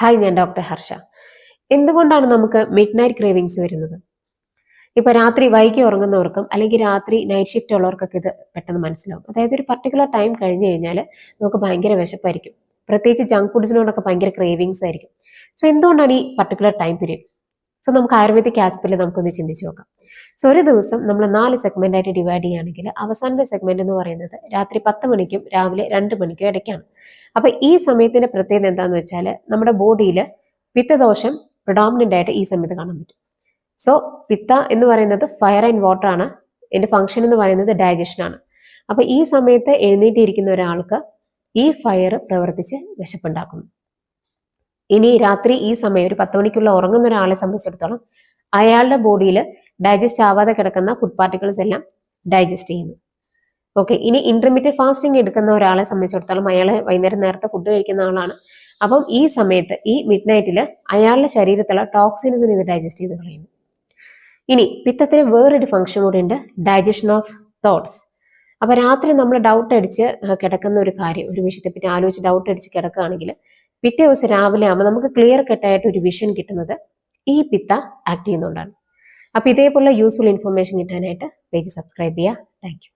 Hi ഞാൻ doctor Harsh. എന്തുകൊണ്ടാണ് നമുക്ക് മിഡ് നൈറ്റ് ക്രേവിങ്സ് വരുന്നത്? ഇപ്പൊ രാത്രി വൈകി ഉറങ്ങുന്നവർക്കും അല്ലെങ്കിൽ രാത്രി നൈറ്റ് ഷിഫ്റ്റ് ഉള്ളവർക്കൊക്കെ ഇത് പെട്ടെന്ന് മനസ്സിലാവും. അതായത് ഒരു പർട്ടിക്കുലർ ടൈം കഴിഞ്ഞ് കഴിഞ്ഞാൽ നമുക്ക് ഭയങ്കര വിശപ്പായിരിക്കും. പ്രത്യേകിച്ച് ജങ്ക് ഫുഡ്സിനോടൊക്കെ ഭയങ്കര ക്രേവിങ്സ് ആയിരിക്കും. സോ എന്തുകൊണ്ടാണ് ഈ പർട്ടിക്കുലർ ടൈം പീരീഡ് സോ നമുക്ക് ആയുർവേദിക് ആസ്പിൽ നമുക്കൊന്ന് ചിന്തിച്ച് നോക്കാം. സോ ഒരു ദിവസം നമ്മൾ നാല് സെഗ്മെന്റ് ആയിട്ട് ഡിവൈഡ് ചെയ്യുകയാണെങ്കിൽ അവസാനത്തെ സെഗ്മെന്റ് എന്ന് പറയുന്നത് രാത്രി പത്ത് മണിക്കും രാവിലെ രണ്ട് മണിക്കും ഇടയ്ക്കാണ്. അപ്പൊ ഈ സമയത്തിന്റെ പ്രത്യേകത എന്താണെന്ന് വെച്ചാൽ നമ്മുടെ ബോഡിയിൽ പിത്തദോഷം പ്രൊഡോമിനന്റ് ആയിട്ട് ഈ സമയത്ത് കാണാൻ പറ്റും. സോ പിത്ത എന്ന് പറയുന്നത് ഫയർ ആൻഡ് വാട്ടർ ആണ്. എന്റെ ഫങ്ഷൻ എന്ന് പറയുന്നത് ഡൈജഷൻ ആണ്. അപ്പൊ ഈ സമയത്ത് എഴുന്നേറ്റിരിക്കുന്ന ഒരാൾക്ക് ഈ ഫയർ പ്രവർത്തിച്ച് വിശപ്പുണ്ടാക്കുന്നു ഇനി രാത്രി ഈ സമയം ഒരു പത്ത് മണിക്കുള്ള ഉറങ്ങുന്ന ഒരാളെ സംബന്ധിച്ചിടത്തോളം അയാളുടെ ബോഡിയിൽ ഡൈജസ്റ്റ് ആവാതെ കിടക്കുന്ന ഫുഡ് പാർട്ടിക്കിൾസ് എല്ലാം ഡൈജസ്റ്റ് ചെയ്യുന്നു. ഓക്കെ ഇനി ഇന്റർമീഡിയറ്റ് ഫാസ്റ്റിംഗ് എടുക്കുന്ന ഒരാളെ സംബന്ധിച്ചിടത്തോളം അയാൾ വൈകുന്നേരം നേരത്തെ ഫുഡ് കഴിക്കുന്ന ആളാണ്. അപ്പം ഈ സമയത്ത് ഈ മിഡ് നൈറ്റിൽ അയാളുടെ ശരീരത്തിലുള്ള ടോക്സിൻസിന് ഇത് ഡൈജസ്റ്റ് ചെയ്ത് കളയുന്നു. ഇനി പിത്തത്തിന് വേറൊരു ഫംഗ്ഷൻ കൂടി ഉണ്ട് ഡൈജഷൻ ഓഫ് തോട്ട്സ് അപ്പൊ രാത്രി നമ്മൾ ഡൗട്ട് അടിച്ച് കിടക്കുന്ന ഒരു കാര്യം ഒരു വിഷയത്തെ പറ്റി ആലോചിച്ച് ഡൗട്ട് അടിച്ച് കിടക്കുകയാണെങ്കിൽ പിറ്റേ ദിവസം രാവിലെ ആകുമ്പോൾ നമുക്ക് ക്ലിയർ കട്ടായിട്ട് ഒരു വിഷൻ കിട്ടുന്നത് ഈ പിത്ത ആക്ട് ചെയ്യുന്നുകൊണ്ടാണ് അപ്പൊ ഇതേപോലെ യൂസ്ഫുൾ ഇൻഫർമേഷൻ കിട്ടാനായിട്ട് പേജ് സബ്സ്ക്രൈബ് ചെയ്യുക. താങ്ക്